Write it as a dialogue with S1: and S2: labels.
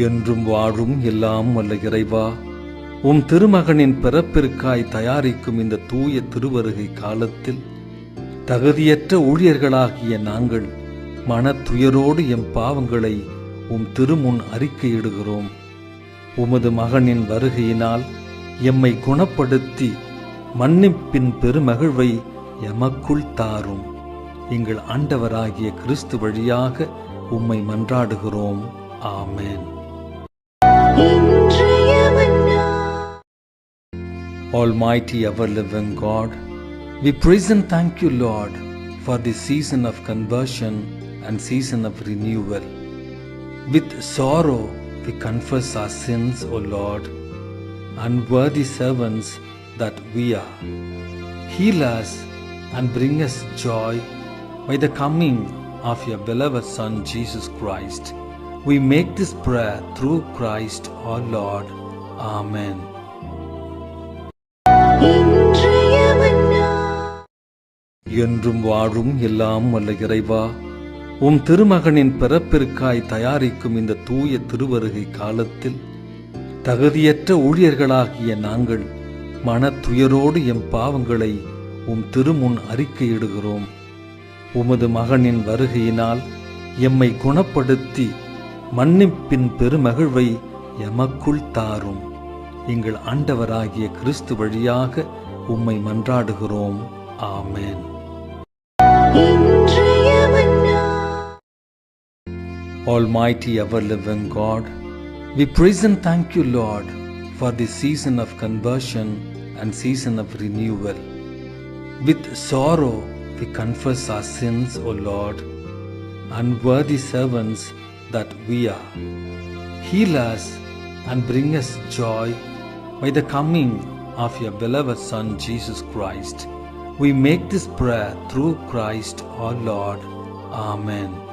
S1: என்றும் வாழும் எல்லாம் வல்ல இறைவா உம் திருமகனின் பிறப்பிற்காய் தயாரிக்கும் இந்த தூய திருவருகை காலத்தில் தகுதியற்ற ஊழியர்களாகிய நாங்கள் மனத்துயரோடு எம் பாவங்களை உம் திருமுன் அறிக்கையிடுகிறோம். உமது மகனின் வருகையினால் எம்மை குணப்படுத்தி மன்னிப்பின் பெருமகிழ்வை எமக்குள் தாரும். எங்கள் ஆண்டவராகிய கிறிஸ்து வழியாக உம்மை மன்றாடுகிறோம். ஆமென். Almighty ever living God, we praise and thank you, Lord, for this season of conversion and season of renewal. With sorrow, we confess our sins, O Lord, unworthy servants that we are. Heal us and bring us joy by the coming of your beloved Son, Jesus Christ. We make this prayer through Christ our Lord. Amen. என்றும் வாழும் எல்லாம் வல்ல இறைவா. உம் திருமகனின் பிறப்பிற்காய் தயாரிக்கும் இந்த தூய திருவருகை காலத்தில் தகுதியற்ற ஊழியர்களாகிய நாங்கள் மனத்துயரோடு எம் பாவங்களை உம் திருமுன் அறிக்கையிடுகிறோம். உமது மகனின் வருகையினால் எம்மை குணப்படுத்தி மன்னிப்பின் பெருமகிழ்வை எமக்குள் தாரும். எங்கள் ஆண்டவராகிய கிறிஸ்து வழியாக உம்மை மன்றாடுகிறோம். ஆமென். Almighty ever living God, we praise and thank you, Lord, for this season of conversion and season of renewal. With sorrow, we confess our sins, O Lord, unworthy servants that we are. Heal us and bring us joy by the coming of your beloved Son, Jesus Christ. We make this prayer through Christ our Lord. Amen.